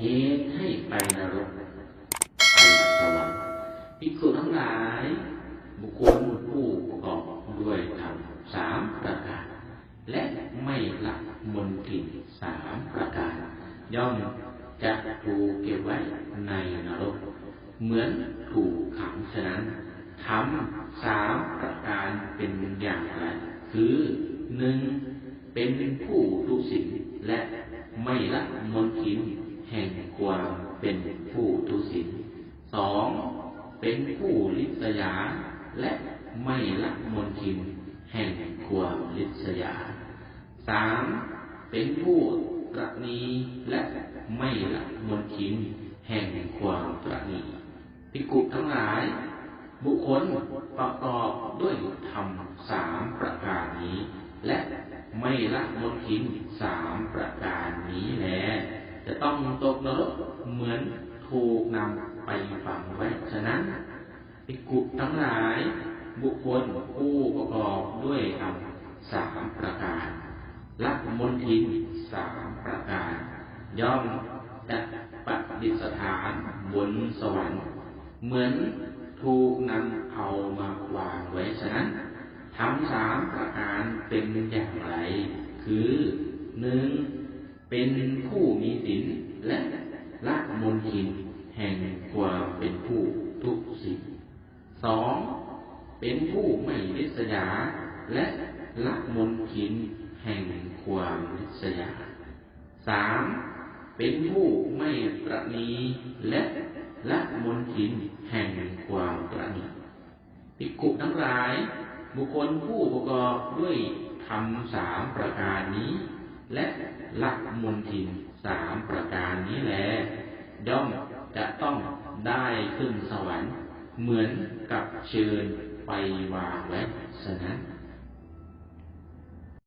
เหตุให้ไปนรกไปสวรรค์ภิกษุทั้งหลาย บุคคลผู้ประกอบด้วยธรรมสามประการ และไม่ละมนทินสามประการ ย่อมจะถูกเก็บไว้ในนรก เหมือนถูกขังฉะนั้นทำสามประการเป็นอย่างไร คือหนึ่งเป็นผู้ทุศิลและไม่ละมนทิน แห่งความเป็นผู้ทุศิลสองเป็นผู้ลิษยา และไม่ละมนทิน แห่งความลิษยาสามเป็นผู้ตระนีและไม่ละมนทิน แห่งความตระนีภิกขุทั้งหลาย บุคคลประกอบด้วยธรรมสามประการนี้ และไม่ละมนทินสามประการนี้แล จะต้องตกนรกเหมือนถูกนำไปฝังไว้ ฉะนั้นภิกขุทั้งหลายบุคคลผู้ประกอบด้วยธรรมสามประการละมนทินสามประการ ย่อมจะปฏิสถานบนสวรรค์ เหมือนถูกนำเอามาวางไว้ฉะนั้นทำสามประการเป็นอย่างไร คือหนึ่ง เป็นผู้มีศีลและละมนทินแห่งความเป็นผู้ทุกสิ่งสองเป็นผู้ไม่ริษยา และละมนทินแห่งความริษยาสามเป็นผู้ไม่ตระนีและละมนทินแห่งความตระนีภิกขุทั้งหลาย บุคคลผู้ประกอบด้วยทำสามประการนี้ และละมนทินสามประการนี้แลย่อมจะต้องได้ขึ้นสวรรค์ เหมือนกับเชิญไปวางไว้